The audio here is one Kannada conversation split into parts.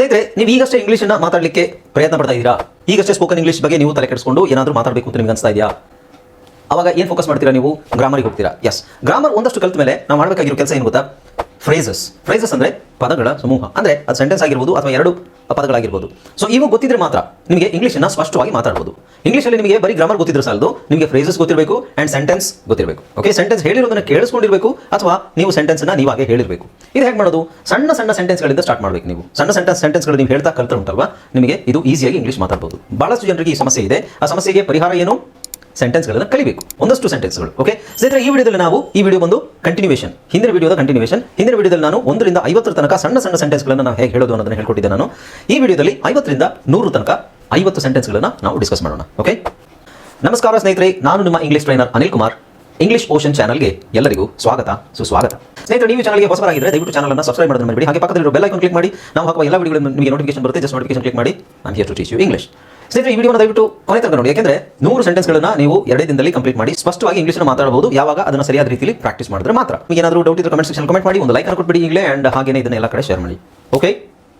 ಸ್ನೇಹಿತರೆ, ನೀವು ಈಗಷ್ಟೇ ಇಂಗ್ಲೀಷನ್ನ ಮಾತಾಡಲಿಕ್ಕೆ ಪ್ರಯತ್ನ ಪಡ್ತಾ ಇದ್ದೀರಾ? ಈಗಷ್ಟೇ ಸ್ಪೋಕನ್ ಇಂಗ್ಲೀಷ್ ಬಗ್ಗೆ ನೀವು ತಲೆ ಕೆಡಿಸ್ಕೊಂಡು ಏನಾದರೂ ಮಾತಾಡಬೇಕು ಅಂತ ನಿಮ್ಗೆ ಅನಿಸ್ತಾ ಇದೆಯಾ? ಅವಾಗ ಏನು ಫೋಕಸ್ ಮಾಡ್ತೀರಾ ನೀವು? ಗ್ರಾಮರಿಗೆ ಹೋಗ್ತೀರಾ? ಎಸ್ ಗ್ರಾಮರ್ ಒಂದಷ್ಟು ಕಲಿತ ಮೇಲೆ ನಾವು ಮಾಡಬೇಕಾಗಿರೋ ಕೆಲಸ ಏನು ಗೊತ್ತಾ? ಫ್ರೇಸಸ್ ಫ್ರೇಸಸ್ ಅಂದರೆ ಪದಗಳ ಸಮೂಹ. ಅಂದರೆ ಅದು ಸೆಂಟೆನ್ಸ್ ಆಗಿರ್ಬೋದು ಅಥವಾ ಎರಡು ಪದಗಳಾಗಿರ್ಬೋದು. ಸೊ ಇವು ಗೊತ್ತಿದ್ರೆ ಮಾತ್ರ ನಿಮಗೆ ಇಂಗ್ಲೀಷನ್ನು ಸ್ಪಷ್ಟವಾಗಿ ಮಾತಾಡ್ಬೋದು. ಇಂಗ್ಲೀಷಲ್ಲಿ ನಿಮಗೆ ಬರೀ ಗ್ರಾಮರ್ ಗೊತ್ತಿದ್ರೆ ಸಾಲದು, ನಿಮಗೆ ಫ್ರೇಸಸ್ ಗೊತ್ತಿರಬೇಕು ಆ್ಯಂಡ್ ಸೆಂಟೆನ್ಸ್ ಗೊತ್ತಿರಬೇಕು. ಓಕೆ ಸೆಂಟೆನ್ಸ್ ಹೇಳಿರೋದನ್ನ ಕೇಳಿಸ್ಕೊಂಡಿರಬೇಕು ಅಥವಾ ನೀವು ಸೆಂಟೆನ್ಸನ್ನು ನೀವಾಗೆ ಹೇಳಿರಬೇಕು. ಇದು ಹೇಗೆ ಮಾಡೋದು? ಸಣ್ಣ ಸಣ್ಣ ಸೆಂಟೆನ್ಸ್ಗಳಿಂದ ಸ್ಟಾರ್ಟ್ ಮಾಡಬೇಕು ನೀವು. ಸಣ್ಣ ಸೆಂಟೆನ್ಸ್ ಸೆಂಟೆನ್ಸ್ಗಳು ನೀವು ಹೇಳ್ತಾ ಕಲ್ತಾ ಉಂಟಲ್ವಾ? ನಿಮಗೆ ಇದು ಈಸಿಯಾಗಿ ಇಂಗ್ಲೀಷ್ ಮಾತಾಡ್ಬೋದು. ಬಹಳಷ್ಟು ಜನರಿಗೆ ಈ ಸಮಸ್ಯೆ ಇದೆ. ಆ ಸಮಸ್ಯೆಗೆ ಪರಿಹಾರ ಏನು? ಸೆಂಟೆನ್ಸ್ಗಳನ್ನು ಕಲಿಬೇಕು. ಒಂದಷ್ಟು ಸೆಂಟೆನ್ಸ್ಗಳು ಓಕೆ ಸ್ನೇಹಿತರೆ, ಈ ವಿಡಿಯೋದಲ್ಲಿ ನಾವು ಈ ವಿಡಿಯೋ ಒಂದು ಕಂಟಿನ್ಯೂಷನ್ ಹಿಂದಿನ ವಿಡಿಯೋದ ಕಂಟಿನ್ಯೂಷನ್ ಹಿಂದಿನ ವಿಡಿಯೋದಲ್ಲಿ ನಾನು ಒಂದರಿಂದ ಐವತ್ತರ ತನಕ ಸಣ್ಣ ಸಣ್ಣ ಸೆಂಟೆನ್ಸ್ಗಳನ್ನು ನಾವು ಹೇಗೆ ಹೇಳೋದು ಅನ್ನೋದನ್ನು ಹೇಳ್ಕೊಟ್ಟಿದ್ದೆ ನಾನು. ಈ ವಿಡಿಯೋದಲ್ಲಿ ಐವತ್ತರಿಂದ ನೂರು ತನಕ ಐವತ್ತು ಸೆಂಟೆನ್ಸ್ಗಳನ್ನು ನಾವು ಡಿಸ್ಕಸ್ ಮಾಡೋಣ ಓಕೆ ನಮಸ್ಕಾರ ಸ್ನೇಹಿತರೆ, ನಾನು ನಿಮ್ಮ English trainer Anil Kumar. English ocean ಚಾನಲ್ಗೆ ಎಲ್ಲರಿಗೂ ಸ್ವಾಗತ, ಸುಸ್ವಾಗತ. ಸ್ನೇಹಿತರೆ, ನೀವು ಚಾನಲ್ಗೆ ಹೊಸಬರಾಗಿದ್ದರೆ ದಯವಿಟ್ಟು ಚಾನಲ್ ಅನ್ನು ಸಬ್ಸ್ಕ್ರೈಬ್ ಮಾಡೋದನ್ನ ಮರಿಬೇಡಿ. ಹಾಗೆ ಪಕ್ಕದಲ್ಲಿರೋ ಬೆಲ್ ಐಕಾನ್ ಕ್ಲಿಕ್ ಮಾಡಿ. ನಾವು ಹಾಕುವ ಎಲ್ಲ ವಿಡಿಯೋಗಳು ನಿಮಗೆ ನೋಟಿಫಿಕೇಶನ್ ಬರುತ್ತೆ. ಜಸ್ಟ್ ನೋಟಿಫಿಕೇಶನ್ ಕ್ಲಿಕ್ ಮಾಡಿ. ನಾನು here to teach you English ಸ್ನೇಹಿತರೆ, ಈ ವಿಡಿಯೋನ ದಯವಿಟ್ಟು ಕೊನೆ ತನಕ ನೋಡಿ. ಯಾಕೆಂದ್ರೆ ನೂರು ಸೆಂಟೆನ್ಸ್ಗಳನ್ನ ನೀವು ಎರಡೇ ದಿನದಲ್ಲಿ ಕಂಪ್ಲೀಟ್ ಮಾಡಿ ಸ್ಪಷ್ಟವಾಗಿ ಇಂಗ್ಲಿಷ್ ಮಾತಾಡಬಹುದು. ಯಾವಾಗ ಅದನ್ನು ಸರಿಯಾದ ರೀತಿಯಲ್ಲಿ ಪ್ರಾಕ್ಟೀಸ್ ಮಾಡಿದ್ರೆ ಮಾತ್ರ. ನಿಮಗೆ ಏನಾದರೂ ಡೌಟ್ ಇದ್ರೆ ಕಮೆಂಟ್ ಸೆಕ್ಷನ್ ಕಮೆಂಟ್ ಮಾಡಿ, ಒಂದು ಲೈಕ್ ಕೊಟ್ಬಿಡಿ ಈಗಲೇ ಅಂಡ್ ಹಾಗೇನೇ ಇದನ್ನ ಎಲ್ಲ ಕಡೆ ಶೇರ್ ಮಾಡಿ. ಓಕೆ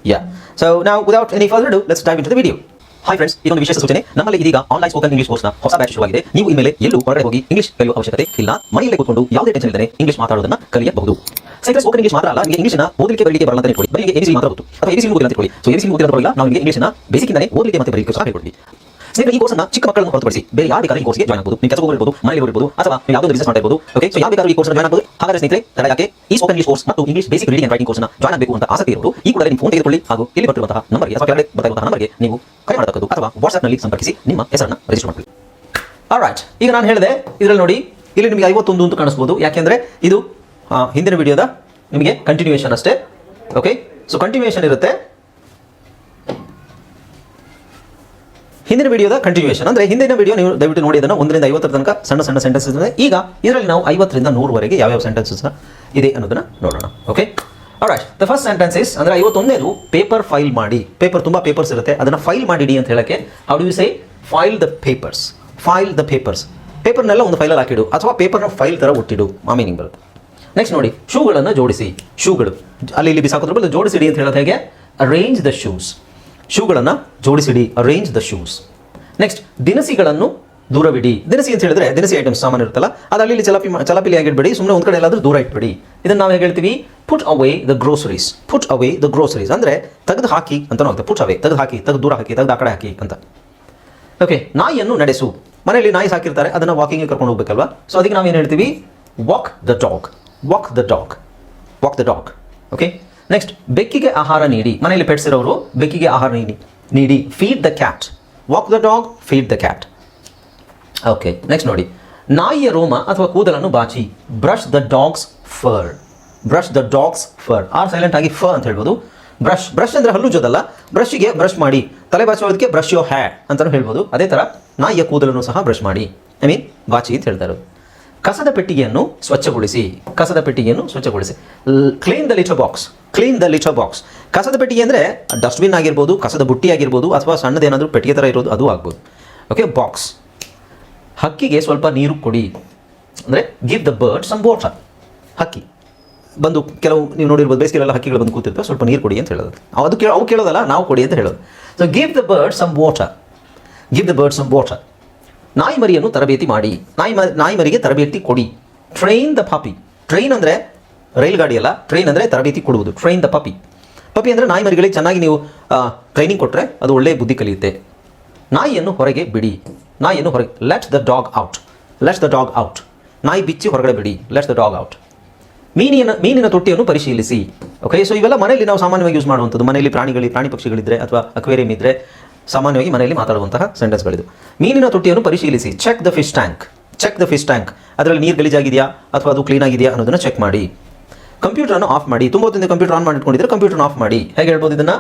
ಯಾ ಸೊ ನಾವು without any further do let's dive into the video hi friends ಇದೊಂದು ವಿಶೇಷ ಸೂಚನೆ. ನಮ್ಮಲ್ಲಿ ಇದೀಗ ಆನ್ಲೈನ್ ಸ್ಪೋಕನ್ ಇಂಗ್ಲಿಷ್ ಕೋರ್ಸ್ನ ಹೊಸ ಬ್ಯಾಚ್ ಶುರುವಾಗಿದೆ. ನೀವು ಮೇಲೆ ಎಲ್ಲೂ ಹೊರಗಡೆ ಹೋಗಿ ಇಂಗ್ಲಿಷ್ ಕಲಿಯುವ ಅವಶ್ಯಕತೆ ಇಲ್ಲ. ಮನೆಯಲ್ಲೇ ಕೂತ್ಕೊಂಡು ಯಾವುದೇ ಟೆನ್ಷನ್ ಇಲ್ಲದೆ ಇಂಗ್ಲಿಷ್ ಮಾತಾಡೋದನ್ನ ಕಲಿಯಬಹುದು. ಸೈಕಲ್ ಸ್ಪೋಕನ್ ಇಂಗ್ಲಿಷ್ ಮಾತ್ರ ಅಲ್ಲ, ನಿಮಗೆ ಇಂಗ್ಲಿಷ್ನ ಓದಲಿಕ್ಕೆ ಬರಲಿಕ್ಕೆ ಬರಲ್ಲ ಅಂತ ಬರೀ ಎಬಿಸಿ ಮಾತ್ರ ಗೊತ್ತು. ಅಥವಾ ಎಬಿಸಿ ಗೊತ್ತಿಲ್ಲ ಅಂತ ಹೇಳಿ ಸೊ ಎಬಿಸಿ ಪರವಾಗಿಲ್ಲ ನಾವು ನಿಮಗೆ ಇಂಗ್ಲಿಷ್ನ ಬೇಸಿಕ್ಕಿಂದಲೇ ಓದಲಿಕ್ಕೆ ಮತ್ತೆ ಬರೀಲಿಕ್ಕೆ ಸಹ ಹೇಳ್ಕೊಡ್ತೀವಿ. ಸ್ನೇಹಿತರೆ, ಈ ಕೋರ್ಸ್ನ ಚಿಕ್ಕ ಮಕ್ಕಳನ್ನು ಹೊರತುಪಡಿಸಿ ಬೇರೆ ಯಾರು ಬೇಕಾದ್ರೂ ಈ ಕೋರ್ಸ್ಗೆ ಜಾಯ್ನ್ ಆಗಬಹುದು ನೀವು ಕೆಲಸ ಇರಬಹುದು ಮನೆಯಲ್ಲಿ ಇರಬಹುದು ಅಥವಾ ನೀವು ಯಾವುದೋ ಬಿಸಿನೆಸ್ ಮಾಡ್ತಾ ಇರಬಹುದು ಓಕೆ ಸೊ ಯಾವ ಬೇಕಾದ್ರೂ ಈ ಕೋರ್ಸ್ ಜಾಯ್ನ್ ಆಗಬಹುದು ಹಾಗಾದ್ರೆ ಸ್ನೇಹಿತರೆ, ತಡ ಯಾಕೆ? ಈ ಸ್ಪೋಕನ್ ಇಂಗ್ಲಿಷ್ ಕೋರ್ಸ್ ಮತ್ತು English basic reading and writing ಕೋರ್ಸ್ನ ಜಾಯ್ನ್ ಆಗಬೇಕು ಅಂತ ಆಸಕ್ತಿ ಇರೋರು, ಈ ಕೂಡ ನಿಮ್ಮ ಫೋನ್ ತೆಗೆದುಕೊಳ್ಳಿ ಹಾಗೂ ಇಲ್ಲಿ ಬರುವಂತಹ ನಂಬರ್ಗೆ ಅಥವಾ ಕೆಳಗಡೆ ಬರ್ತಿರುವಂತಹ ನಂಬರ್ಗೆ ನೀವು ಕರೆ ಮಾಡತಕ್ಕದ್ದು ಅಥವಾ ವಾಟ್ಸ್ಆಪ್ನಲ್ಲಿ ನಲ್ಲಿ ಸಂಪರ್ಕಿಸಿ ನಿಮ್ಮ ಹೆಸರನ್ನು ರಿಜಿಸ್ಟರ್ ಮಾಡಬೇಕು ಆಲ್ರೈಟ್ ಈಗ ನಾನು ಹೇಳಿದೆ, ಇದರಲ್ಲಿ ನೋಡಿ, ಇಲ್ಲಿ ನಿಮಗೆ ಐವತ್ತೊಂದು ಅಂತ ಕಾಣಿಸ್ಬೋದು. ಯಾಕೆಂದ್ರೆ ಇದು ಹಿಂದಿನ ವಿಡಿಯೋದ ನಿಮಗೆ ಕಂಟಿನ್ಯೂಯೇಷನ್ ಅಷ್ಟೇ ಓಕೆ ಸೊ ಕಂಟಿನ್ಯೂಯೇಷನ್ ಇರುತ್ತೆ. ಹಿಂದಿನ ವಿಡಿಯೋದ ಕಂಟಿನ್ಯೂಷನ್ ಅಂದ್ರೆ ಹಿಂದಿನ ವಿಡಿಯೋ ನೀವು ದಯವಿಟ್ಟು ನೋಡಿ ಅದನ್ನು ಒಂದರಿಂದ ಐವತ್ತರ ತನಕ ಸಣ್ಣ ಸಣ್ಣ ಸೆಂಟೆನ್ಸಸ್ ಇದೆ. ಈಗ ಇದರಲ್ಲಿ ನಾವು ಐವತ್ತರಿಂದ ನೂರವರೆಗೆ ಯಾವ್ಯಾವ ಸೆಂಟೆನ್ಸಸ್ ಇದೆ ಅನ್ನೋದನ್ನ ನೋಡೋಣ. Okay right the first sentence is ಅಂದ್ರೆ ಐವತ್ತೊಂದೇದು ಪೇಪರ್ ಫೈಲ್ ಮಾಡಿ. ಪೇಪರ್ ತುಂಬಾ ಪೇಪರ್ಸ್ ಇರುತ್ತೆ. ಅದನ್ನ ಫೈಲ್ ಮಾಡಿಡಿ ಅಂತ ಹೇಳಕ್ಕೆ how do you say file the papers file the papers ಪೇಪರ್ನೆಲ್ಲ ಒಂದು ಫೈಲಲ್ಲಿ ಹಾಕಿಡು. ಅಥವಾ ಪೇಪರ್ನ ಫೈಲ್ ಥರ ಒಟ್ಟಿಡು. ಆ ಮೀನಿಂಗ್ ಬರುತ್ತೆ. ನೆಕ್ಸ್ಟ್ ನೋಡಿ. ಶೂಗಳನ್ನು ಜೋಡಿಸಿ. ಶೂಗಳು ಅಲ್ಲಿ ಇಲ್ಲಿ ಬಿಸಾಕೋದ್ರ ಬದಲು ಜೋಡಿಸಿಡಿ ಅಂತ ಹೇಳೋದು ಹೇಗೆ? ಅರೇಂಜ್ ದ ಶೂಸ್ ಶೂಗಳನ್ನು ಜೋಡಿಸಿಡಿ ಅರೇಂಜ್ ದ ಶೂಸ್ ನೆಕ್ಸ್ಟ್ ದಿನಸಿಗಳನ್ನು ದೂರವಿಡಿ. ದಿನಸಿ ಅಂತ ಹೇಳಿದ್ರೆ ದಿನಸಿ ಐಟಮ್ಸ್ ಸಾಮಾನು ಇರುತ್ತಲ್ಲ, ಅದು ಅಲ್ಲಿ ಇಲ್ಲಿ ಚಲಪಿಲಿ ಆಗಿಡಬೇಡಿ ಸುಮ್ಮನೆ ಒಂದು ಕಡೆ ಎಲ್ಲಾದರೂ ದೂರ ಇಟ್ಬಿಡಿ. ಇದನ್ನು ನಾವು ಹೇಳ್ತೀವಿ put away the groceries put away the groceries ಅಂದರೆ ತೆಗೆದು ಹಾಕಿ ಅಂತ ಆಗುತ್ತೆ ಪುಟ್ ಅವೇ ತೆಗೆದು ಹಾಕಿ, ತೆಗೆದು ದೂರ ಹಾಕಿ, ತೆಗೆದು ಆ ಕಡೆ ಹಾಕಿ ಅಂತ. ಓಕೆ ನಾಯಿಯನ್ನು ನಡೆಸು. ಮನೆಯಲ್ಲಿ ನಾಯಿ ಸಾಕಿರ್ತಾರೆ, ಅದನ್ನು ವಾಕಿಂಗ್ ಕರ್ಕೊಂಡು ಹೋಗ್ಬೇಕಲ್ವಾ? ಸೊ ಅದಕ್ಕೆ ನಾವು ಏನು ಹೇಳ್ತೀವಿ? Walk the dog walk the dog walk the dog okay next ಬೆಕ್ಕಿಗೆ ಆಹಾರ ನೀಡಿ. ಮನೆಯಲ್ಲಿ ಪೆಟ್ಸ್ ಇರೋರು, ಬೆಕ್ಕಿಗೆ ಆಹಾರ ನೀಡಿ. ನೀಡಿ feed the cat walk the dog feed the cat okay next ನೋಡಿ. ನಾಯಿಯ ರೋಮ ಅಥವಾ ಕೂದಲನ್ನು ಬಾಚಿ. Brush the dog's fur brush the dog's fur R silent ಆಗಿ ಫರ್ ಅಂತ ಹೇಳ್ಬೋದು. ಬ್ರಷ್ ಬ್ರಷ್ ಅಂದರೆ ಜೊದಲ್ಲ ಬ್ರಷ್ಗೆ ಬ್ರಷ್ ಮಾಡಿ. ತಲೆ ಬಾಚೋದಕ್ಕೆ ಬ್ರಷ್ ಯೋ ಹ್ಯಾ ಅಂತಲೂ ಹೇಳ್ಬೋದು. ಅದೇ ಥರ ನಾಯಿಯ ಕೂದಲನ್ನು ಸಹ ಬ್ರಷ್ ಮಾಡಿ. ಐ ಮೀನ್ ಬಾಚಿ ಅಂತ ಹೇಳ್ತಾರೆ ಕಸದ ಪೆಟ್ಟಿಗೆಯನ್ನು ಸ್ವಚ್ಛಗೊಳಿಸಿ. ಕಸದ ಪೆಟ್ಟಿಗೆಯನ್ನು ಸ್ವಚ್ಛಗೊಳಿಸಿ. Clean the litter box clean the litter box ಕಸದ ಪೆಟ್ಟಿಗೆ ಅಂದರೆ ಡಸ್ಟ್ಬಿನ್ ಆಗಿರ್ಬೋದು, ಕಸದ ಬುಟ್ಟಿ ಆಗಿರ್ಬೋದು, ಅಥವಾ ಸಣ್ಣದೇನಾದರೂ ಪೆಟ್ಟಿಗೆ ಥರ ಇರೋದು, ಅದು ಆಗ್ಬೋದು. ಓಕೆ ಬಾಕ್ಸ್ ಹಕ್ಕಿಗೆ ಸ್ವಲ್ಪ ನೀರು ಕೊಡಿ. ಅಂದರೆ give the bird some water ಹಕ್ಕಿ. ಬಂದು ಕೆಲವು ನೀವು ನೋಡಿರ್ಬೋದು ಬೇಸಿಗೆಲ್ಲ ಹಕ್ಕಿಗಳು ಬಂದು ಕೂತಿರ್ತವೆ, ಸ್ವಲ್ಪ ನೀರು ಕೊಡಿ ಅಂತ ಹೇಳೋದು. ಅದು ಕೇಳ, ಅವು ಕೇಳೋದಲ್ಲ, ನಾವು ಕೊಡಿ ಅಂತ ಹೇಳೋದು. So give the bird some water give the bird some water ನಾಯಿ ಮರಿಯನ್ನು ತರಬೇತಿ ಮಾಡಿ. ನಾಯಿ ಮ ನಾಯಿ ಮರಿಗೆ ತರಬೇತಿ ಕೊಡಿ. ಟ್ರೈನ್ ದ ಪಾಪಿ ಟ್ರೈನ್ ಅಂದರೆ ರೈಲ್ ಗಾಡಿ ಅಲ್ಲ ಟ್ರೈನ್ ಅಂದರೆ ತರಬೇತಿ ಕೊಡುವುದು ಟ್ರೈನ್ ದ ಪಪಿ. ಪಪಿ ಅಂದರೆ ನಾಯಿ ಮರಿಗಳಿಗೆ ಚೆನ್ನಾಗಿ ನೀವು ಟ್ರೈನಿಂಗ್ ಕೊಟ್ಟರೆ ಅದು ಒಳ್ಳೆಯ ಬುದ್ಧಿ ಕಲಿಯುತ್ತೆ. ನಾಯಿಯನ್ನು ಹೊರಗೆ ಬಿಡಿ. ನಾಯಿಯನ್ನು ಹೊರಗೆ let the dog out let the dog out ನಾಯಿ ಬಿಚ್ಚಿ ಹೊರಗಡೆ ಬಿಡಿ. ಲೆಟ್ ದ ಡಾಗ್ ಔಟ್ ಮೀನಿನ ಮೀನಿನ ತೊಟ್ಟಿಯನ್ನು ಪರಿಶೀಲಿಸಿ. ಓಕೆ ಸೊ ಇವೆಲ್ಲ ಮನೆಯಲ್ಲಿ ನಾವು ಸಾಮಾನ್ಯವಾಗಿ ಯೂಸ್ ಮಾಡುವಂಥದ್ದು. ಮನೆಯಲ್ಲಿ ಪ್ರಾಣಿಗಳು ಪ್ರಾಣಿ ಪಕ್ಷಿಗಳಿದ್ದರೆ ಅಥವಾ ಅಕ್ವೇರಿಯಂ ಇದ್ದರೆ ಸಾಮಾನ್ಯವಾಗಿ ಮನೆಯಲ್ಲಿ ಮಾತಾಡುವಂತಹ ಸೆಂಟೆನ್ಸ್ಗಳಿದು ಮೀನಿನ ತೊಟ್ಟಿಯನ್ನು ಪರಿಶೀಲಿಸಿ. Check the fish tank check the fish tank ಅದರಲ್ಲಿ ನೀರು ಗಲೀಜಾಗಿದೆಯಾ ಅಥವಾ ಅದು ಕ್ಲೀನ್ ಆಗಿದೆಯಾ ಅನ್ನೋದನ್ನು ಚೆಕ್ ಮಾಡಿ. ಕಂಪ್ಯೂಟರನ್ನು ಆಫ್ ಮಾಡಿ, ತುಂಬ ಹೊತ್ತಿಂದ ಕಂಪ್ಯೂಟರ್ ಆನ್ ಮಾಡಿಟ್ಕೊಂಡಿದ್ರೆ ಕಂಪ್ಯೂಟರ್ ಆಫ್ ಮಾಡಿ. ಹೇಗೆ ಹೇಳ್ಬೋದು ಇದನ್ನು?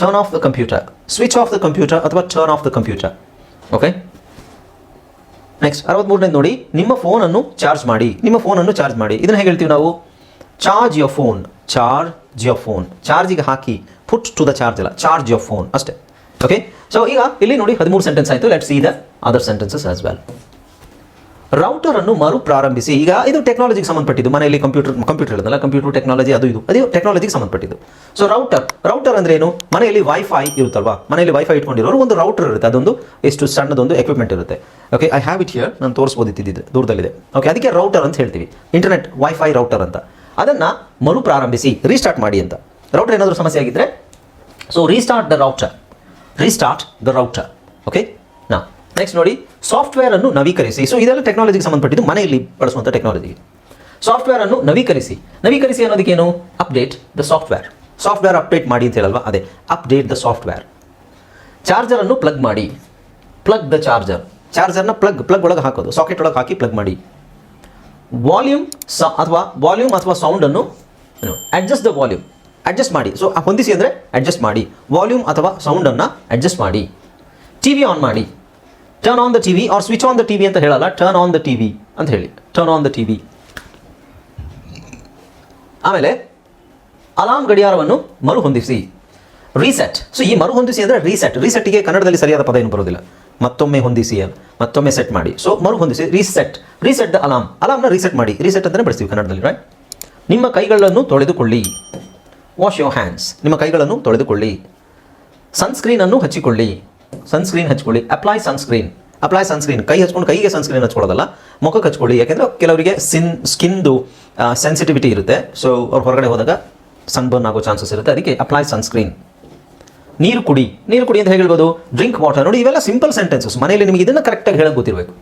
Turn off the computer switch off the computer ಅಥವಾ turn off the computer okay next ಅರವತ್ಮೂರನೇದು ನೋಡಿ. ನಿಮ್ಮ ಫೋನನ್ನು ಚಾರ್ಜ್ ಮಾಡಿ. ನಿಮ್ಮ ಫೋನನ್ನು ಚಾರ್ಜ್ ಮಾಡಿ. ಇದನ್ನ ಹೇಗೆ ಹೇಳ್ತೀವಿ ನಾವು? Charge your phone charge your phone ಚಾರ್ಜಿಗೆ ಹಾಕಿ ಪುಟ್ ಟು ದ ಚಾರ್ಜ್ ಅಲ್ಲ. ಚಾರ್ಜ್ ಯೋರ್ ಫೋನ್ ಅಷ್ಟೇ. ಓಕೆ ಸೊ ಈಗ ಇಲ್ಲಿ ನೋಡಿ ಹದಿಮೂರು ಸೆಂಟೆನ್ಸ್ ಆಯಿತು. Let see the other sentences as well router ಅನ್ನು ಮರು ಪ್ರಾರಂಭಿಸಿ. ಈಗ ಇದು ಟೆಕ್ನಾಲಜಿಗೆ ಸಂಬಂಧಪಟ್ಟಿದ್ದು. ಮನೆಯಲ್ಲಿ ಕಂಪ್ಯೂಟರ್ ಕಂಪ್ಯೂಟರ್ ಇರೋದಲ್ಲ ಕಂಪ್ಯೂಟರ್ ಟೆಕ್ನಾಲಜಿ ಅದು ಇದು. ಅದು ಟೆಕ್ನಾಲಜಿಗೆ ಸಂಬಂಧಪಟ್ಟಿದ್ದು. ಸೊ ರೌಟರ್ ರೌಟರ್ ಅಂದ್ರೆ ಏನು? ಮನೆಯಲ್ಲಿ ವೈಫೈ ಇರುತ್ತಲ್ವಾ? ಮನೆಯಲ್ಲಿ ವೈಫೈ ಇಟ್ಕೊಂಡಿರೋರು ಒಂದು ರೌಟರ್ ಇರುತ್ತೆ. ಅದೊಂದು ಎಷ್ಟು ಸಣ್ಣದೊಂದು ಎಕ್ವಿಪ್ಮೆಂಟ್ ಇರುತ್ತೆ. Okay I have it here ನಾನು ತೋರಿಸ್ಬೋದಿತ್ತಿದ್ದು ದೂರದಲ್ಲಿದೆ. ಓಕೆ ಅದಕ್ಕೆ ರೌಟರ್ ಅಂತ ಹೇಳ್ತೀವಿ. ಇಂಟರ್ನೆಟ್ ವೈಫೈ ರೌಟರ್ ಅಂತ. ಅದನ್ನ ಮರು ಪ್ರಾರಂಭಿಸಿ ರೀಸ್ಟಾರ್ಟ್ ಮಾಡಿ ಅಂತ. ರೌಟರ್ ಏನಾದರೂ ಸಮಸ್ಯೆ ಆಗಿದ್ರೆ? So restart the router restart the router okay next ನೋಡಿ ಸಾಫ್ಟ್ವೇರ್ ಅನ್ನು ನವೀಕರಿಸಿ. ಸೊ ಇದೆಲ್ಲ ಟೆಕ್ನಾಲಜಿಗೆ ಸಂಬಂಧಪಟ್ಟಿದ್ದು ಮನೆಯಲ್ಲಿ ಬಳಸುವಂಥ ಟೆಕ್ನಾಲಜಿ ಸಾಫ್ಟ್ವೇರ್ ಅನ್ನು ನವೀಕರಿಸಿ. ನವೀಕರಿಸಿ ಅನ್ನೋದಕ್ಕೇನು? Update the software software update ಮಾಡಿ ಅಂತ ಹೇಳಲ್ವಾ? ಅದೇ. ಅಪ್ಡೇಟ್ ದ ಸಾಫ್ಟ್ವೇರ್ ಚಾರ್ಜರ್ ಅನ್ನು ಪ್ಲಗ್ ಮಾಡಿ. ಪ್ಲಗ್ ದ ಚಾರ್ಜರ್ ಚಾರ್ಜರ್ನ ಪ್ಲಗ್ ಪ್ಲಗ್ ಒಳಗೆ ಹಾಕೋದು. ಸಾಕೆಟ್ ಒಳಗೆ ಹಾಕಿ ಪ್ಲಗ್ ಮಾಡಿ. ವಾಲ್ಯೂಮ್ ಸ, ಅಥವಾ ವಾಲ್ಯೂಮ್ ಅಥವಾ ಸೌಂಡನ್ನು ಅಡ್ಜಸ್ಟ್ ದ ವಾಲ್ಯೂಮ್ ಅಡ್ಜಸ್ಟ್ ಮಾಡಿ. ಸೊ ಹೊಂದಿಸಿ ಅಂದರೆ ಅಡ್ಜಸ್ಟ್ ಮಾಡಿ. ವಾಲ್ಯೂಮ್ ಅಥವಾ ಸೌಂಡನ್ನು ಅಡ್ಜಸ್ಟ್ ಮಾಡಿ. ಟಿ ವಿ ಆನ್ ಮಾಡಿ. Turn on the T V or switch on the TV ಅಂತ ಹೇಳಲ್ಲ. Turn on the T V ಅಂತ ಹೇಳಿ. Turn on the T V ಆಮೇಲೆ ಅಲಾರ್ಮ್ ಗಡಿಯಾರವನ್ನು ಮರುಹೊಂದಿಸಿ. ರೀಸೆಟ್ ಸೊ ಈ ಮರುಹೊಂದಿಸಿ ಅಂದರೆ ರೀಸೆಟ್ ರೀಸೆಟ್ಗೆ ಕನ್ನಡದಲ್ಲಿ ಸರಿಯಾದ ಪದ ಏನು ಬರೋದಿಲ್ಲ ಮತ್ತೊಮ್ಮೆ ಹೊಂದಿಸಿ ಮತ್ತೊಮ್ಮೆ ಸೆಟ್ ಮಾಡಿ. ಸೊ ಮರುಹೊಂದಿಸಿ ರೀಸೆಟ್ ರೀಸೆಟ್ ದ ಅಲಾರ್ಮ್ ಅಲಾರ್ಮ್ನ ರೀಸೆಟ್ ಮಾಡಿ. ರೀಸೆಟ್ ಅಂತಲೇ ಬಳಸ್ತೀವಿ ಕನ್ನಡದಲ್ಲಿ ರೈಟ್ ನಿಮ್ಮ ಕೈಗಳನ್ನು ತೊಳೆದುಕೊಳ್ಳಿ. ವಾಶ್ ಯೋರ್ ಹ್ಯಾಂಡ್ಸ್ ನಿಮ್ಮ ಕೈಗಳನ್ನು ತೊಳೆದುಕೊಳ್ಳಿ. ಸನ್ಸ್ಕ್ರೀನನ್ನು ಹಚ್ಚಿಕೊಳ್ಳಿ. ಸನ್ಸ್ಕ್ರೀನ್ ಹಚ್ಕೊಳ್ಳಿ. ಅಪ್ಲೈ ಸನ್ಸ್ಕ್ರೀನ್ ಅಪ್ಲೈ ಸನ್ಸ್ಕ್ರೀನ್ ಕೈ ಹಚ್ಕೊಂಡು ಕೈಗೆ ಸನ್ಸ್ಕ್ರೀನ್ ಹಚ್ಕೊಳ್ಳೋದಲ್ಲ, ಮುಖಕ್ಕೆ ಹಚ್ಕೊಳ್ಳಿ. ಯಾಕೆಂದ್ರೆ ಕೆಲವರಿಗೆ ಸಿನ್ ಸ್ಕಿನ್ದು ಸೆನ್ಸಿಟಿವಿಟಿ ಇರುತ್ತೆ. ಸೊ ಅವ್ರು ಹೊರಗಡೆ ಹೋದಾಗ ಸನ್ಬರ್ನ್ ಆಗೋ ಚಾನ್ಸಸ್ ಇರುತ್ತೆ. ಅದಕ್ಕೆ ಅಪ್ಲೈ ಸನ್ಸ್ಕ್ರೀನ್ ನೀರು ಕುಡಿ. ನೀರು ಕುಡಿ ಅಂತ ಹೇಳ್ಬೋದು ಡ್ರಿಂಕ್ ವಾಟರ್ ನೋಡಿ, ಇವೆಲ್ಲ ಸಿಂಪಲ್ ಸೆಂಟೆನ್ಸಸ್ ಮನೆಯಲ್ಲಿ ನಿಮಗೆ ಇದನ್ನು ಕರೆಕ್ಟಾಗಿ ಹೇಳಕ್ಕೆ ಗೊತ್ತಿರಬೇಕು.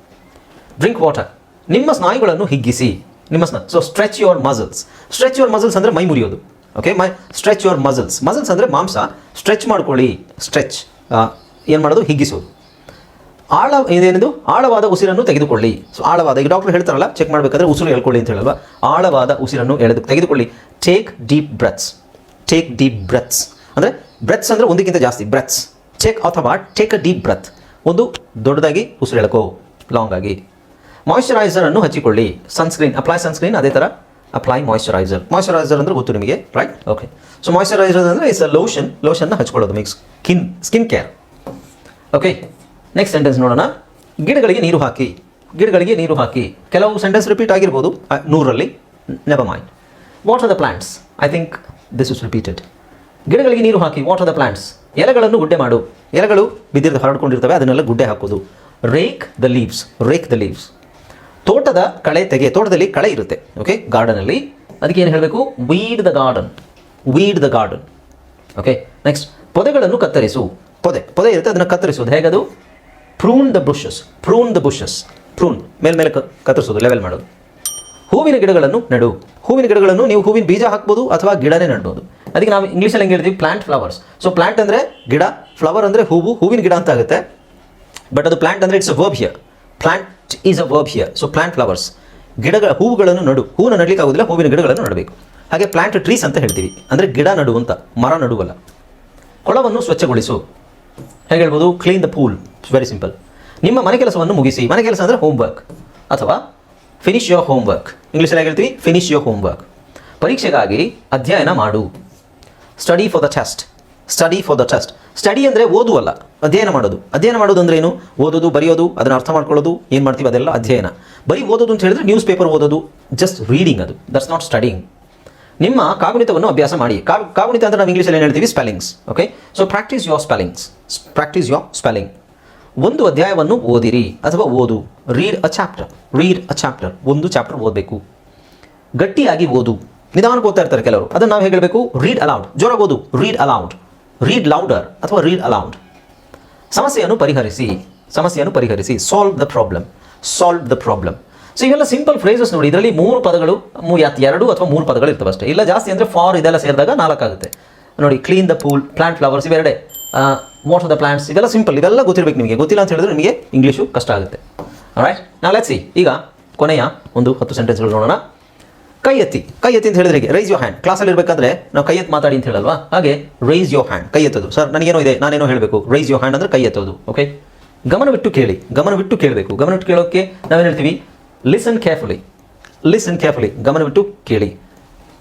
ಡ್ರಿಂಕ್ ವಾಟರ್ ನಿಮ್ಮ ಸ್ನಾಯುಗಳನ್ನು ಹಿಗ್ಗಿಸಿ. ನಿಮ್ಮ ಸ್ನ so stretch your muscles stretch your muscles ಅಂದರೆ ಮೈ ಮುರಿಯೋದು. ಓಕೆ ಮೈ ಸ್ಟ್ರೆಚ್ ಯುವರ್ ಮಸಲ್ಸ್ ಮಸಲ್ಸ್ ಅಂದರೆ ಮಾಂಸ. ಸ್ಟ್ರೆಚ್ ಮಾಡ್ಕೊಳ್ಳಿ. ಸ್ಟ್ರೆಚ್ ಏನು ಮಾಡೋದು? ಹಿಗ್ಗಿಸೋದು. ಆಳ ಇದೇನಿದು ಆಳವಾದ ಉಸಿರನ್ನು ತೆಗೆದುಕೊಳ್ಳಿ. ಸೊ ಆಳವಾದ, ಈಗ ಡಾಕ್ಟರ್ ಹೇಳ್ತಾರಲ್ಲ ಚೆಕ್ ಮಾಡಬೇಕಾದ್ರೆ ಉಸಿರು ಹೇಳ್ಕೊಳ್ಳಿ ಅಂತ ಹೇಳಲ್ವಾ? ಆಳವಾದ ಉಸಿರನ್ನು ಎಳೆದು ತೆಗೆದುಕೊಳ್ಳಿ. Take deep breaths take deep breaths ಅಂದರೆ ಬ್ರೆತ್ಸ್ ಅಂದರೆ ಒಂದಕ್ಕಿಂತ ಜಾಸ್ತಿ ಬ್ರೆತ್ಸ್ ಚೆಕ್ ಅಥವಾ ಟೇಕ್ ಅ ಡೀಪ್ ಬ್ರೆತ್ ಒಂದು ದೊಡ್ಡದಾಗಿ ಉಸಿರು ಎಳ್ಕೋ ಲಾಂಗ್ ಆಗಿ. ಮಾಯಿಶ್ಚರೈಸರನ್ನು ಹಚ್ಚಿಕೊಳ್ಳಿ. ಸನ್ಸ್ಕ್ರೀನ್ ಅಪ್ಲೈ ಸನ್ಸ್ಕ್ರೀನ್ ಅದೇ ಥರ ಅಪ್ಲೈ ಮಾಯಿಶ್ಚರೈಸರ್ ಮಾಯಿಶ್ಚರೈಸರ್ ಅಂದರೆ ಗೊತ್ತು ನಿಮಗೆ ರೈಟ್ ಓಕೆ ಸೊ ಮಾಯಿಶ್ಚರೈಸರ್ ಅಂದರೆ ಇಸ್ ಅ ಲೋಷನ್ ಲೋಷನ್ನ ಹಚ್ಕೊಳ್ಳೋದು mix skin skin care okay next sentence ನೋಡೋಣ. ಗಿಡಗಳಿಗೆ ನೀರು ಹಾಕಿ, ಗಿಡಗಳಿಗೆ ನೀರು ಹಾಕಿ. ಕೆಲವು ಸೆಂಟೆನ್ಸ್ ರಿಪೀಟ್ ಆಗಿರ್ಬೋದು ನೂರಲ್ಲಿ. Never mind what are the plants I think this is repeated ಗಿಡಗಳಿಗೆ ನೀರು ಹಾಕಿ ವಾಟ್ ಆರ್ ದ ಪ್ಲಾಂಟ್ಸ್ ಎಲೆಗಳನ್ನು ಗುಡ್ಡೆ ಮಾಡು. ಎಲೆಗಳು ಬಿದ್ದಿರ್ತ ಹರಡ್ಕೊಂಡಿರ್ತವೆ, ಅದನ್ನೆಲ್ಲ ಗುಡ್ಡೆ ಹಾಕೋದು. Rake the leaves rake the leaves ತೋಟದ ಕಳೆ ತೆಗೆ, ತೋಟದಲ್ಲಿ ಕಳೆ ಇರುತ್ತೆ. ಓಕೆ ಗಾರ್ಡನಲ್ಲಿ ಅದಕ್ಕೆ ಏನು ಹೇಳಬೇಕು? Weed the garden weed the garden okay next ಪೊದೆಗಳನ್ನು ಕತ್ತರಿಸು. ಪೊದೆ ಪೊದೆ ಇರುತ್ತೆ, ಅದನ್ನು ಕತ್ತರಿಸೋದು. ಹೇಗದು? Prune the bushes prune the bushes prune, ಮೇಲೆ ಮೇಲೆ ಕತ್ತರಿಸೋದು ಲೆವೆಲ್ ಮಾಡೋದು. ಹೂವಿನ ಗಿಡಗಳನ್ನು ನೆಡು. ಹೂವಿನ ಗಿಡಗಳನ್ನು ನೀವು ಹೂವಿನ ಬೀಜ ಹಾಕ್ಬೋದು ಅಥವಾ ಗಿಡನೇ ನೆಡ್ಬೋದು. ಅದಕ್ಕೆ ನಾವು ಇಂಗ್ಲೀಷಲ್ಲಿ ಹೆಂಗೆ ಹೇಳ್ತೀವಿ ಪ್ಲಾಂಟ್ ಫ್ಲವರ್ಸ್ ಸೊ ಪ್ಲಾಂಟ್ ಅಂದರೆ ಗಿಡ ಫ್ಲವರ್ ಅಂದರೆ ಹೂವು, ಹೂವಿನ ಗಿಡ ಅಂತ ಆಗುತ್ತೆ. ಬಟ್ ಅದು ಪ್ಲಾಂಟ್ ಅಂದರೆ it's a verb here plant is a verb here so plant flowers ಗಿಡಗಳ, ಹೂವುಗಳನ್ನು ನಡು. ಹೂವನ್ನ ನಡಲಿಕ್ಕೆ ಆಗೋದಿಲ್ಲ, ಹೂವಿನ ಗಿಡಗಳನ್ನು ನಡಬೇಕು. ಹಾಗೆ ಪ್ಲಾಂಟ್ ಟ್ರೀಸ್ ಅಂತ ಹೇಳ್ತೀವಿ. ಅಂದರೆ ಗಿಡ ನಡುವಂತ ಮರ ನಡುವಲ್ಲ. ಕೊಳವನ್ನು ಸ್ವಚ್ಛಗೊಳಿಸು. ಹೇಗೆ ಹೇಳ್ಬೋದು? Clean the pool very simple ನಿಮ್ಮ ಮನೆ ಕೆಲಸವನ್ನು ಮುಗಿಸಿ, ಮನೆ ಕೆಲಸ ಅಂದರೆ ಹೋಮ್ವರ್ಕ್ ಅಥವಾ ಫಿನಿಶ್ ಯೋರ್ ಹೋಮ್ವರ್ಕ್ ಇಂಗ್ಲೀಷಲ್ಲಿ ಹೇಗೆ ಹೇಳ್ತೀವಿ ಫಿನಿಶ್ ಯೋರ್ ಹೋಮ್ವರ್ಕ್ ಪರೀಕ್ಷೆಗಾಗಿ ಅಧ್ಯಯನ ಮಾಡು. Study for the test study for the test study ಅಂದರೆ ಓದುವಲ್ಲ ಅಧ್ಯಯನ ಮಾಡೋದು. ಅಧ್ಯಯನ ಮಾಡೋದು ಅಂದ್ರೆ ಏನು? ಓದೋದು, ಬರೆಯೋದು, ಅದನ್ನು ಅರ್ಥ ಮಾಡ್ಕೊಳ್ಳೋದು, ಏನು ಮಾಡ್ತೀವಿ ಅದೆಲ್ಲ ಅಧ್ಯಯನ. ಬರೀ ಓದೋದು ಅಂತ ಹೇಳಿದ್ರೆ ನ್ಯೂಸ್ ಪೇಪರ್ ಓದೋದು ಜಸ್ಟ್ ರೀಡಿಂಗ್ ಅದು. ದಟ್ಸ್ ನಾಟ್ ಸ್ಟಡಿಂಗ್ ನಿಮ್ಮ ಕಾಗುಣಿತವನ್ನು ಅಭ್ಯಾಸ ಮಾಡಿ. ಕಾಗುಣಿತ ಅಂತ ನಾವು ಇಂಗ್ಲೀಷಲ್ಲಿ ಏನು ಹೇಳ್ತೀವಿ? Spellings okay so practice your spellings practice your spelling ಒಂದು ಅಧ್ಯಾಯವನ್ನು ಓದಿರಿ ಅಥವಾ ಓದು. Read a chapter read a chapter ಒಂದು ಚಾಪ್ಟರ್ ಓದಬೇಕು. ಗಟ್ಟಿಯಾಗಿ ಓದು. ನಿಧಾನಕ್ಕೆ ಓದ್ತಾ ಇರ್ತಾರೆ ಕೆಲವರು. ಅದನ್ನು ನಾವು ಹೇಳಬೇಕು? ರೀಡ್ ಅಲೌಡ್ ಜೋರಾಗಿ ಓದು. ರೀಡ್ ಅಲೌಡ್ ರೀಡ್ ಲೌಡರ್ ಅಥವಾ ರೀಡ್ ಅಲೌಡ್ ಸಮಸ್ಯೆಯನ್ನು ಪರಿಹರಿಸಿ. ಸಮಸ್ಯೆಯನ್ನು ಪರಿಹರಿಸಿ. Solve the problem solve the problem so ಇವೆಲ್ಲ ಸಿಂಪಲ್ ಫ್ರೇಸಸ್ ನೋಡಿ. ಇದರಲ್ಲಿ ಮೂರು ಪದಗಳು ಎರಡು ಅಥವಾ ಮೂರು ಪದಗಳು ಇರ್ತವೆ ಅಷ್ಟೇ. ಇಲ್ಲ ಜಾಸ್ತಿ ಅಂದರೆ ಫಾರ್ ಇದೆಲ್ಲ ಸೇರಿದಾಗ ನಾಲ್ಕಾಗುತ್ತೆ ನೋಡಿ clean the pool plant flowers ಇವೆರಡೆ. Most of the plants ಇವೆಲ್ಲ ಸಿಂಪಲ್ ಇವೆಲ್ಲ ಗೊತ್ತಿರಬೇಕು ನಿಮಗೆ. ಗೊತ್ತಿಲ್ಲ ಅಂತ ಹೇಳಿದ್ರೆ ನಿಮಗೆ ಇಂಗ್ಲೀಷು ಕಷ್ಟ ಆಗುತ್ತೆ. ರೈಟ್ ನಾಳೆ ಲೆಟ್ಸ್ ಈಗ ಕೊನೆಯ ಒಂದು ಹತ್ತು ಸೆಂಟೆನ್ಸ್ಗಳು ನೋಡೋಣ. ಕೈ ಎತ್ತಿ. ಕೈ ಎತ್ತಿ ಅಂತ ಹೇಳಿದ್ರೆ ರೈಸ್ ಯೋ ಹ್ಯಾಂಡ್ ಕ್ಲಾಸಲ್ಲಿ ಇರಬೇಕಾದ್ರೆ ನಾವು ಕೈ ಎತ್ತಿ ಮಾತಾಡಿ ಅಂತ ಹೇಳಲ್ವಾ? ಹಾಗೆ ರೈಸ್ ಯೋ ಹ್ಯಾಂಡ್ ಕೈ ಎತ್ತೋದು. ಸರ್ ನನಗೇನೋ ಇದೆ. ನಾನೇನೋ ಹೇಳಬೇಕು. ರೈಸ್ ಯೋ ಹ್ಯಾಂಡ್ ಅಂದ್ರೆ ಕೈ ಎತ್ತೋದು. ಓಕೆ ಗಮನವಿಟ್ಟು ಕೇಳಿ. ಗಮನವಿಟ್ಟು ಕೇಳಬೇಕು. ಗಮನವಿಟ್ಟು ಕೇಳೋಕ್ಕೆ ನಾವೇನು ಹೇಳ್ತೀವಿ? ಲಿಸನ್ ಕೇರ್ಫುಲಿ ಲಿಸನ್ ಕೇರ್ಫುಲಿ ಗಮನವಿಟ್ಟು ಕೇಳಿ.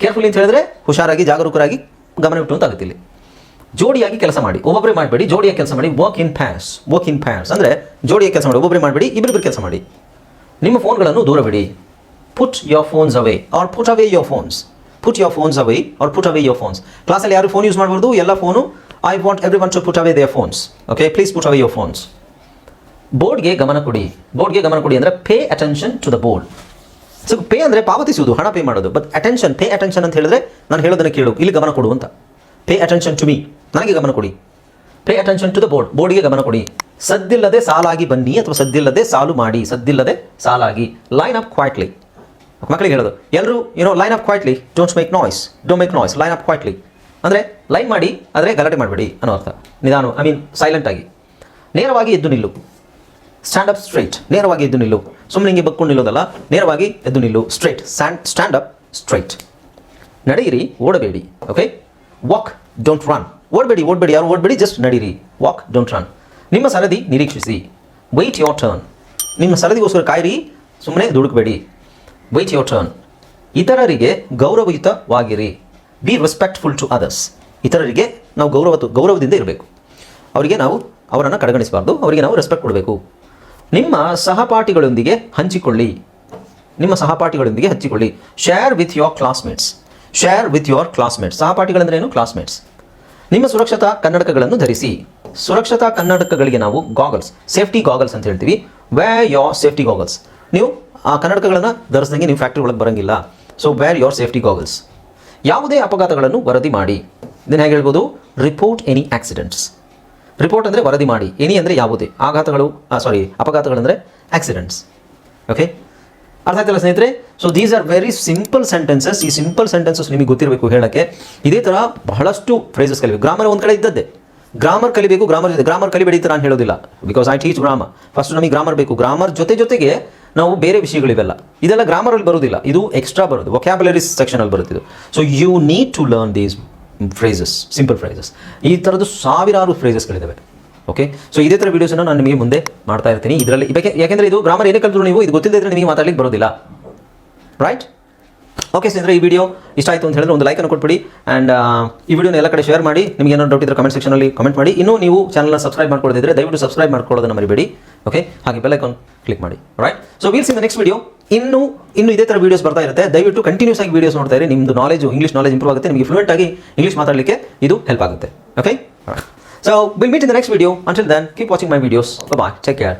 ಕೇರ್ಫುಲಿ ಅಂತ ಹೇಳಿದ್ರೆ ಹುಷಾರಾಗಿ, ಜಾಗರೂಕರಾಗಿ ಗಮನವಿಟ್ಟು ಅಂತ ಆಗುತ್ತೆ ಇಲ್ಲಿ ಜೋಡಿಯಾಗಿ ಕೆಲಸ ಮಾಡಿ. ಒಬ್ಬೊಬ್ಬರೇ ಮಾಡಬೇಡಿ. ಜೋಡಿಯಾಗಿ ಕೆಲಸ ಮಾಡಿ. Walk in fans walk in fans ಅಂದರೆ ಜೋಡಿಯಾಗಿ ಕೆಲಸ ಮಾಡಿ ಒಬ್ಬೊಬ್ಬರೇ ಮಾಡಬೇಡಿ ಇಬ್ಬರಿಬ್ಬರು ಕೆಲಸ ಮಾಡಿ. ನಿಮ್ಮ ಫೋನ್ಗಳನ್ನು ದೂರವಿಡಿ put your phones away or put away your phones put your phones away or put away your phones ಕ್ಲಾಸಲ್ಲಿ ಯಾರು ಫೋನ್ ಯೂಸ್ ಮಾಡಬಾರ್ದು? ಎಲ್ಲ phone I want everyone to put away their phones okay please put away your phones ಬೋರ್ಡ್ಗೆ ಗಮನ ಕೊಡಿ. ಬೋರ್ಡ್ಗೆ ಗಮನ ಕೊಡಿ ಅಂದರೆ pay attention to the board so pay ಅಂದರೆ ಪಾವತಿಸುವುದು, ಹಣ ಪೇ ಮಾಡೋದು. ಬಟ್ ಅಟೆನ್ಷನ್ ಪೇ ಅಟೆನ್ಷನ್ ಅಂತ ಹೇಳಿದ್ರೆ ನಾನು ಹೇಳೋದನ್ನು ಕೇಳು. ಇಲ್ಲಿ ಗಮನ ಕೊಡು ಅಂತ. ಪೇ ಅಟೆನ್ಷನ್ ಟು ಮೀ ನನಗೆ ಗಮನ ಕೊಡಿ. Pay attention to the board ಬೋರ್ಡ್ಗೆ ಗಮನ ಕೊಡಿ. ಸದ್ದಿಲ್ಲದೆ ಸಾಲಾಗಿ ಬನ್ನಿ ಅಥವಾ ಸದ್ದಿಲ್ಲದೆ ಸಾಲು ಮಾಡಿ. ಸದ್ದಿಲ್ಲದೆ ಸಾಲಾಗಿ. ಲೈನ್ ಅಪ್ ಕ್ವಾಯ್ಟ್ಲಿ ಮಕ್ಕಳಿಗೆ ಹೇಳೋದು. ಎಲ್ಲರೂ ಏನೋ line up quietly don't make noise don't make noise line up quietly ಅಂದರೆ ಲೈನ್ ಮಾಡಿ, ಆದರೆ ಗಲಾಟೆ ಮಾಡಬೇಡಿ ಅನ್ನೋ ಅರ್ಥ. ನಿಧಾನ ಐ ಮೀನ್ ಸೈಲೆಂಟ್ ಆಗಿ. ನೇರವಾಗಿ ಎದ್ದು ನಿಲ್ಲು. ಸ್ಟ್ಯಾಂಡ್ ಅಪ್ ಸ್ಟ್ರೈಟ್ ನೇರವಾಗಿ ಎದ್ದು ನಿಲ್ಲು. ಸುಮ್ಮನೆ ಹಿಂಗೆ ಬಕ್ಕೊಂಡು ನಿಲ್ಲೋದಲ್ಲ, ನೇರವಾಗಿ ಎದ್ದು ನಿಲ್ಲು. Straight sand stand up straight ನಡೆಯಿರಿ ಓಡಬೇಡಿ ಓಕೆ ವಾಕ್ ಡೋಂಟ್ ರನ್ ಓಡಬೇಡಿ ಓಡಬೇಡಿ, ಯಾರು ಓಡಬೇಡಿ ಜಸ್ಟ್ ನಡೀರಿ. ವಾಕ್ ಡೋಂಟ್ ರನ್ ನಿಮ್ಮ ಸರದಿ ನಿರೀಕ್ಷಿಸಿ. ವೈಟ್ ಯೋರ್ ಟರ್ನ್ ನಿಮ್ಮ ಸರದಿಗೋಸ್ಕರ ಕಾಯಿರಿ ಸುಮ್ಮನೆ ದುಡುಕಬೇಡಿ. ವೈಟ್ ಯೋರ್ ಟರ್ನ್ ಇತರರಿಗೆ ಗೌರವಯುತವಾಗಿರಿ. ಬಿ ರೆಸ್ಪೆಕ್ಟ್ಫುಲ್ ಟು ಅದರ್ಸ್ ಇತರರಿಗೆ ನಾವು ಗೌರವ ಗೌರವದಿಂದ ಇರಬೇಕು. ಅವರಿಗೆ ನಾವು ಅವರನ್ನು ಕಡೆಗಣಿಸಬಾರ್ದು, ಅವರಿಗೆ ನಾವು ರೆಸ್ಪೆಕ್ಟ್ ಕೊಡಬೇಕು. ನಿಮ್ಮ ಸಹಪಾಠಿಗಳೊಂದಿಗೆ ಹಂಚಿಕೊಳ್ಳಿ. ನಿಮ್ಮ ಸಹಪಾಠಿಗಳೊಂದಿಗೆ ಹಂಚಿಕೊಳ್ಳಿ. Share with your classmates share with your classmates ಸಹಪಾಠಿಗಳಂದ್ರೆ ಏನು ಕ್ಲಾಸ್ಮೇಟ್ಸ್ ನಿಮ್ಮ ಸುರಕ್ಷತಾ ಕನ್ನಡಕಗಳನ್ನು ಧರಿಸಿ. ಸುರಕ್ಷತಾ ಕನ್ನಡಕಗಳಿಗೆ ನಾವು ಗಾಗಲ್ಸ್ ಸೇಫ್ಟಿ ಗಾಗಲ್ಸ್ ಅಂತ ಹೇಳ್ತೀವಿ. ವೇರ್ ಯೋರ್ ಸೇಫ್ಟಿ ಗಾಗಲ್ಸ್ ನೀವು ಆ ಕನ್ನಡಕಗಳನ್ನು ಧರಿಸಿದಂಗೆ ನೀವು ಫ್ಯಾಕ್ಟ್ರಿ ಒಳಗೆ ಬರಂಗಿಲ್ಲ. So wear your safety goggles ಯಾವುದೇ ಅಪಘಾತಗಳನ್ನು ವರದಿ ಮಾಡಿ. ಇದನ್ನು ಹೇಗೆ ಹೇಳ್ಬೋದು? ರಿಪೋರ್ಟ್ ಎನಿ ಆಕ್ಸಿಡೆಂಟ್ಸ್ ರಿಪೋರ್ಟ್ ಅಂದರೆ ವರದಿ ಮಾಡಿ. ಎನಿ ಅಂದರೆ ಯಾವುದೇ. ಆಘಾತಗಳು ಸಾರಿ ಅಪಘಾತಗಳಂದರೆ ಆಕ್ಸಿಡೆಂಟ್ಸ್ ಓಕೆ ಅರ್ಥ ಆಯ್ತಲ್ಲ ಸ್ನೇಹಿತರೆ? So these are very simple sentences ಈ ಸಿಂಪಲ್ ಸೆಂಟೆನ್ಸಸ್ ನಿಮಗೆ ಗೊತ್ತಿರಬೇಕು ಹೇಳೋಕ್ಕೆ. ಇದೇ ಥರ ಬಹಳಷ್ಟು ಫ್ರೇಸಸ್ ಕಲಿಬೇಕು. ಗ್ರಾಮರ್ ಒಂದು ಕಡೆ ಇದ್ದದ್ದೇ. ಗ್ರಾಮರ್ ಕಲಿಬೇಕು ಗ್ರಾಮರ್ ಜೊತೆ ಗ್ರಾಮರ್ ಕಲಿಬೇಡಿ ಅಂತ ನಾನು ಹೇಳೋದಿಲ್ಲ. Because I teach grammar first ನಮಗೆ ಗ್ರಾಮರ್ ಬೇಕು. ಗ್ರಾಮರ್ ಜೊತೆ ಜೊತೆಗೆ ನಾವು ಬೇರೆ ವಿಷಯಗಳಿವೆಲ್ಲ. ಇದೆಲ್ಲ ಗ್ರಾಮರಲ್ಲಿ ಬರೋದಿಲ್ಲ ಇದು ಎಕ್ಸ್ಟ್ರಾ ಬರೋದು ವೊಕ್ಯಾಬುಲರಿ ಸೆಕ್ಷನಲ್ಲಿ ಬರುತ್ತಿದ್ದು so you need to learn these phrases simple phrases ಈ ಥರದ್ದು ಸಾವಿರಾರು ಫ್ರೇಸಸ್ಗಳಿದ್ದಾವೆ ಓಕೆ ಸೊ ಇದೇ ಥರ ವೀಡಿಯೋಸನ್ನು ನಾನು ನಿಮಗೆ ಮುಂದೆ ಮಾಡ್ತಾ ಇರ್ತೀನಿ. ಇದರಲ್ಲಿ ಬೇಕೆ ಯಾಕೆಂದರೆ ಇದು ಗ್ರಾಮರ್ ಏನೇ ಕಲಿದ್ರು ನೀವು, ಇದು ಗೊತ್ತಿಲ್ಲದೆ ಇದ್ರೆ ನಿಮಗೆ ಮಾತಾಡಲಿಕ್ಕೆ ಬರೋದಿಲ್ಲ. ರೈಟ್ ಓಕೆ ಸ್ನೇಹಿತರೆ, ಈ ವಿಡಿಯೋ ಇಷ್ಟ ಆಯಿತು ಅಂತ ಹೇಳಿದ್ರೆ ಒಂದು ಲೈಕನ್ನು ಕೊಟ್ಬಿಡಿ. ಆ್ಯಂಡ್ ಈ ವಿಡಿಯೋನ ಎಲ್ಲ ಕಡೆ ಶೇರ್ ಮಾಡಿ. ನಿಮಗೆ ಏನೋ ಡೌಟ್ ಇದ್ರೆ ಕಮೆಂಟ್ ಸೆಕ್ಷನಲ್ಲಿ ಕಮೆಂಟ್ ಮಾಡಿ. ಇನ್ನೂ ನೀವು ಚಾನಲ್ನ ಸಬ್ಸ್ಕ್ರೈಬ್ ಮಾಡ್ಕೊಳ್ಳೋದಿದ್ರೆ ದಯವಿಟ್ಟು ಸಬ್ಸ್ಕ್ರೈಬ್ ಮಾಡ್ಕೊಳ್ಳೋದನ್ನು ಮರಿಬೇಡಿ. ಓಕೆ ಹಾಗೆ ಬೆಲ್ ಐಕಾನ್ ಕ್ಲಿಕ್ ಮಾಡಿ. Right so wheels in the next video ಇನ್ನು ಇನ್ನು ಇದೇ ಥರ ವೀಡಿಯೋಸ್ ಬರ್ತಾ ಇರುತ್ತೆ. ದಯವಿಟ್ಟು ಕಂಟಿನ್ಯೂಸ್ ಆಗಿ ವೀಡಿಯೋಸ್ ನೋಡ್ತಾ ಇರಿ. ನಿಮ್ಮದು ನಾಲೆಜ್ ಇಂಗ್ಲೀಷ್ ನಾಲೆಜ್ ಇಂಪ್ರೂವ್ ಆಗುತ್ತೆ. ನಿಮಗೆ ಫ್ಲೂಯೆಂಟ್ ಆಗಿ ಇಂಗ್ಲೀಷ್ ಮಾತಾಡಲಿಕ್ಕೆ ಇದು ಹೆಲ್ಪ್ ಆಗುತ್ತೆ. Okay so will meet in the next video until then keep watching my videos bye take care